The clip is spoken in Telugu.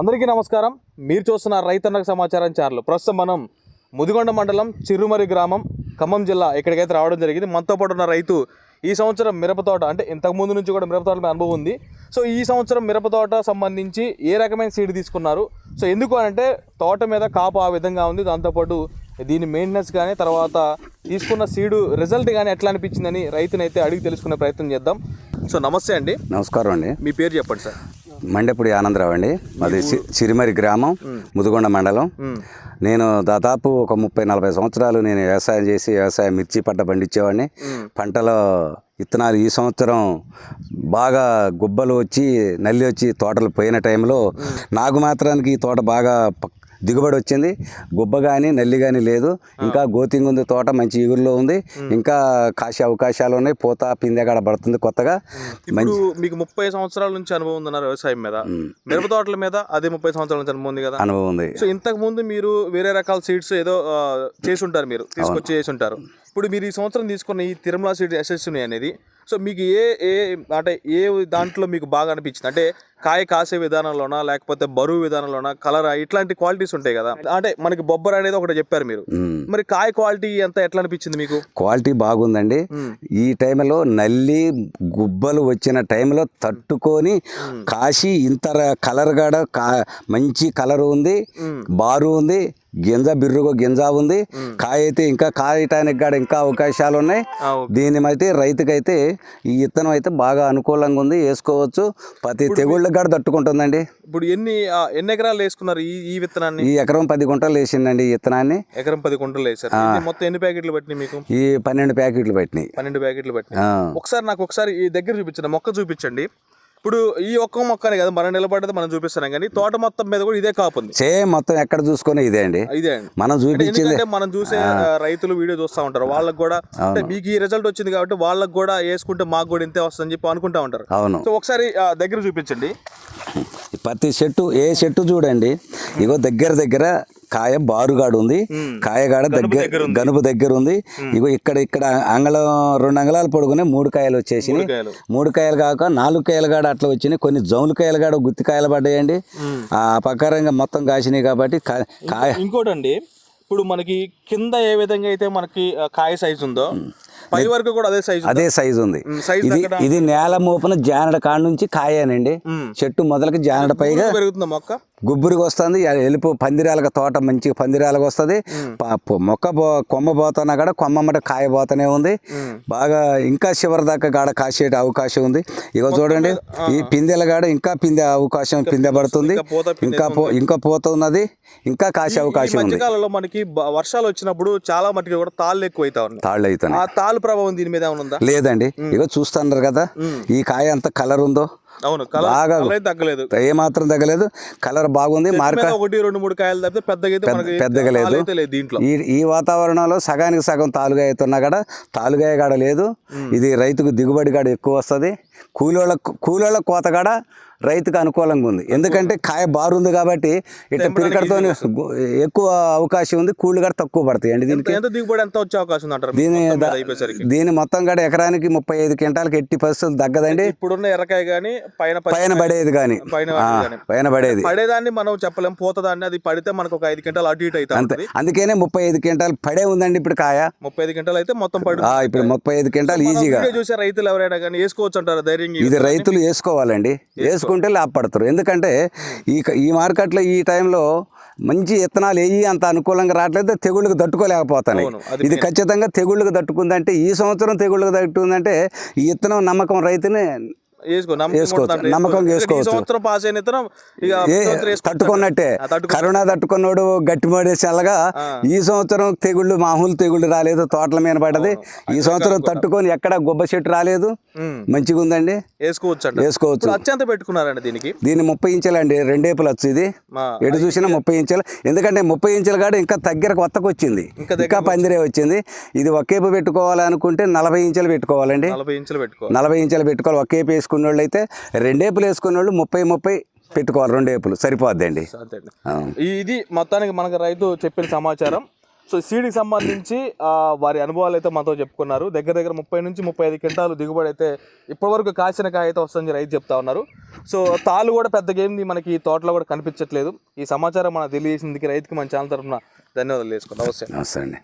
అందరికీ నమస్కారం. మీరు చూస్తున్న రైతన్నకు సమాచారం ఛానల్ ప్రస్తుతం మనం ముదిగొండ మండలం చిరుమరి గ్రామం ఖమ్మం జిల్లా ఇక్కడికైతే రావడం జరిగింది. మనతో పాటు ఉన్న రైతు ఈ సంవత్సరం మిరప తోట అంటే ఇంతకు ముందు నుంచి కూడా మిరప తోట మీద అనుభవం ఉంది. సో ఈ సంవత్సరం మిరప తోట సంబంధించి ఏ రకమైన సీడ్ తీసుకున్నారు? సో ఎందుకు అంటే తోట మీద కాపు ఆ విధంగా ఉంది. దాంతోపాటు దీని మెయింటెనెన్స్ కానీ తర్వాత తీసుకున్న సీడు రిజల్ట్ కానీ ఎట్లా అనిపించిందని రైతునైతే అడిగి తెలుసుకునే ప్రయత్నం చేద్దాం. సో నమస్తే అండి. నమస్కారం అండి. మీ పేరు చెప్పండి సార్. మండెపూడి ఆనందరావు అండి. మాది సిరిమరి గ్రామం ముదుగొండ మండలం. నేను దాదాపు ఒక ముప్పై నలభై సంవత్సరాలు నేను వ్యవసాయం చేసి వ్యవసాయం మిర్చి పంట పండించేవాడిని. పంటలో విత్తనాలు ఈ సంవత్సరం బాగా గుబ్బలు వచ్చి నల్లి వచ్చి తోటలు పోయిన టైంలో నాకు మాత్రానికి ఈ తోట బాగా దిగుబడి వచ్చింది. గుబ్బ కానీ నల్లి కానీ లేదు. ఇంకా గోతింగ్ ఉంది తోట మంచి ఇగురులో ఉంది. ఇంకా కాసే అవకాశాలు ఉన్నాయి. పూత పిందె కాడ పడుతుంది కొత్తగా. ఇప్పుడు మీకు ముప్పై సంవత్సరాల నుంచి అనుభవం ఉందన్నారు వ్యవసాయం మీద. మిరప తోటల మీద అదే ముప్పై సంవత్సరాల నుంచి అనుభవం ఉంది కదా. అనుభవం ఉంది. సో ఇంతకు ముందు మీరు వేరే రకాల సీడ్స్ ఏదో చేసి ఉంటారు మీరు తీసుకొచ్చి చేసి ఉంటారు. ఇప్పుడు మీరు ఈ సంవత్సరం తీసుకున్న ఈ తిరుమల సీడ్ యశస్విని అనేది సో మీకు ఏ ఏ అంటే ఏ దాంట్లో మీకు బాగా అనిపించింది? అంటే కాయ కాసే విధానంలోనా లేకపోతే బరువు విధానంలోనా కలర్ ఇట్లాంటి క్వాలిటీస్ ఉంటాయి కదా. అంటే మనకి బొబ్బర్ అనేది ఒకటి చెప్పారు మీరు. మరి కాయ క్వాలిటీ ఎంత ఎట్లా అనిపించింది మీకు? క్వాలిటీ బాగుందండి. ఈ టైంలో నల్లి గుబ్బలు వచ్చిన టైంలో తట్టుకొని కాసి ఇంత కలర్ గాడ కా మంచి కలర్ ఉంది బారు ఉంది గింజ బిర్రుగో గింజ ఉంది. కాయ అయితే ఇంకా కాయటానికి కూడా ఇంకా అవకాశాలు ఉన్నాయి దీని అయితే రైతుకైతే ఈ విత్తనం అయితే బాగా అనుకూలంగా ఉంది. వేసుకోవచ్చు. ప్రతి తెగుళ్ళకి కూడా తట్టుకుంటుందండి. ఇప్పుడు ఎన్ని ఎన్ని ఎకరాలు వేసుకున్నారు ఈ ఈ విత్తనాన్ని? ఈ ఎకరం పది గుంటలు వేసిందండి ఈ విత్తనాన్ని ఎకరం పది కుంటలు వేసారు మొత్తం ఎన్ని ప్యాకెట్లు పట్టినాయి మీకు? ఈ పన్నెండు ప్యాకెట్లు పెట్టినాయి. పన్నెండు ప్యాకెట్లు పట్టినాయి. ఒకసారి నాకు ఒకసారి ఈ దగ్గర చూపించండి మొక్క చూపించండి. ఇప్పుడు ఈ ఒక్క మొక్కనే కదా మనం నిలబడ్డది మనం చూపిస్తున్నాం కానీ తోట మొత్తం మీద కూడా ఇదే కాపు ఉంది. సేమ్ మొత్తం ఎక్కడ చూసుకొని ఇదే అండి. ఇదే అండి. మనం చూపించింది మనం చూసే రైతులు వీడియో చూస్తూ ఉంటారు. వాళ్ళకి కూడా అంటే మీకు ఈ రిజల్ట్ వచ్చింది కాబట్టి వాళ్ళకి కూడా వేసుకుంటే మాకు కూడా ఇంతే వస్తుందని చెప్పి అనుకుంటా ఉంటారు. అవును. సో ఒకసారి దగ్గర చూపించండి. ప్రతి చెట్టు ఏ చెట్టు చూడండి ఇగో దగ్గర దగ్గర కాయ బారుగాడు ఉంది. కాయగాడ దగ్గర గనుపు దగ్గర ఉంది. ఇగో ఇక్కడ ఇక్కడ అంగళం రెండు అంగళాలు పొడుగునే మూడు కాయలు వచ్చేసి. మూడు కాయలు. కాక నాలుగు కాయలు కాడ అట్లా వచ్చినాయి. కొన్ని జౌలు కాయలు కాడ గుత్తి కాయలు పడ్డాయండి. ఆ ప్రకారంగా మొత్తం కాసినాయి కాబట్టి కాయ ఇంకోటి అండి ఇప్పుడు మనకి కింద ఏ విధంగా అయితే మనకి కాయ సైజు ఉందో పై వరకు కూడా అదే సైజు అదే సైజు ఉంది. ఇది ఇది నేల మోపున జానడ కాడ నుంచి కాయనండి. చెట్టు మొదలకి జానడ పైగా పెరుగుతుందా మొక్క? గుబ్బురికి వస్తుంది. ఎలుపు పందిరాలుగా తోట మంచిగా పందిరాలుగా వస్తుంది. మొక్క కొమ్మ పోతున్నా కూడా కొమ్మ మట కాయ పోతూనే ఉంది. బాగా ఇంకా చివరి దాకా గాడ కాసేట అవకాశం ఉంది. ఇగో చూడండి ఈ పిందెల గాడ ఇంకా పిందె అవకాశం పిందె పడుతుంది. ఇంకా ఇంకా పో ఇంకా పోత ఉన్నది. ఇంకా కాసే అవకాశం ఉంది. మనకి వర్షాలు వచ్చినప్పుడు చాలా మటుకు కూడా తాళ్ళు ఎక్కువ అవుతా ఉన్నాయి. తాళ్ళు ఆ తాళ్ళు ప్రభావం దీని మీద ఏమైనా ఉందా? లేదండి. ఇగో చూస్తున్నారు కదా ఈ కాయ అంత కలర్ ఉందో? అవును బాగా తగ్గలేదు. ఏ మాత్రం తగ్గలేదు. కలర్ బాగుంది. మార్క మీద ఒకటి రెండు మూడు కాయలు తప్పితే పెద్దగా పెద్దగా లేదు. దీంట్లో. ఈ ఈ వాతావరణంలో సగానికి సగం తాలుగాయ అవుతున్నా కూడా తాలుగాయ కాడ లేదు. ఇది రైతుకు దిగుబడి కాడ ఎక్కువ వస్తుంది. కూలోళ్ళ కూలోళ్ళ కోత కాడ రైతుకు అనుకూలంగా ఉంది. ఎందుకంటే కాయ బారుంది కాబట్టి ఇట్లా పిరికడతో ఎక్కువ అవకాశం ఉంది. కూలి కాడ తక్కువ పడతాయి అండి దీనికి. ఎంత దిగుబడి ఎంత వచ్చే అవకాశం ఉంది అంటారు? దీని దీని మొత్తం కాడ ఎకరానికి ముప్పై ఐదు క్వింటాలకి ఎట్టి పరిస్థితులు తగ్గదండి. ఇప్పుడున్న ఎర్రకాయ గానీ పైన పైన పడేది కానీ పైన పడేది పడేదాన్ని మనం చెప్పలేం. పోతదాన్ని అది పడితే మనకు ఒక ఐదు గంటలు అటు ఇటు అవుతా అంతే. అందుకనే ముప్పై ఐదు క్వింటాలు పడే ఉందండి ఇప్పుడు కాయ. ముప్పై ఐదు గంటలు అయితే మొత్తం పడు ఇప్పుడు ముప్పై ఐదు క్వింటాలు ఈజీగా చూసే రైతులు ఎవరైనా కానీ వేసుకోవచ్చు అంటారు ధైర్యంగా ఇది రైతులు వేసుకోవాలండి. వేసుకుంటే లాభపడతారు. ఎందుకంటే ఈ ఈ మార్కెట్లో ఈ టైంలో మంచి విత్తనాలు వేయి అంత అనుకూలంగా రావట్లేదు తెగుళ్ళకు తట్టుకోలేకపోతున్నాయి. ఇది ఖచ్చితంగా తెగుళ్ళకు తట్టుకుందంటే ఈ సంవత్సరం తెగుళ్ళకు తట్టుకుందంటే ఈ విత్తనం నమ్మకం రైతుని వేసుకోవచ్చు. నమ్మకం పాస్ అయిన. తట్టుకున్నట్టే. కరోనా తట్టుకున్నాడు గట్టి పడేసేలాగా ఈ సంవత్సరం తెగుళ్ళు మామూలు తెగుళ్ళు రాలేదు తోటల మీద పడ్డది. ఈ సంవత్సరం తట్టుకొని ఎక్కడ గుబ్బ చెట్టు రాలేదు. మంచిగా ఉందండి. వేసుకోవచ్చు అత్యంత పెట్టుకున్నారండి దీనికి. దీన్ని ముప్పై ఇంచులండి రెండేపులు వచ్చు ఇది. ఎటు చూసినా ముప్పై ఇంచులు. ఎందుకంటే ముప్పై ఇంచుల కాడ ఇంకా దగ్గర కొత్తకు వచ్చింది ఇంకా పందిరే వచ్చింది. ఇది ఒకేపు పెట్టుకోవాలనుకుంటే నలభై ఇంచులు పెట్టుకోవాలండి. నలభై ఇంచులు పెట్టుకో నలభై ఇంచులు పెట్టుకోవాలి. ఒకేపు వేసుకున్న వాళ్ళు అయితే రెండేపులు వేసుకున్న వాళ్ళు ముప్పై ముప్పై పెట్టుకోవాలి రెండేపులు సరిపోద్దండి. ఇది మొత్తానికి మనకు రైతు చెప్పిన సమాచారం. సో సీడ్కి సంబంధించి వారి అనుభవాలు అయితే మనతో చెప్పుకున్నారు. దగ్గర దగ్గర ముప్పై నుంచి ముప్పై ఐదు క్వింటాలు దిగుబడి అయితే ఇప్పటివరకు కాసిన కాయ అయితే వస్తుందని రైతు చెప్తా ఉన్నారు. సో తాళ్ళు కూడా పెద్దగా ఏంది మనకి ఈ తోటలో కూడా కనిపించట్లేదు. ఈ సమాచారం మనకు తెలియజేసిందికి రైతుకి మన ఛానల్ తరఫున ధన్యవాదాలు చేసుకుంటాం నమస్తే. నమస్తే అండి.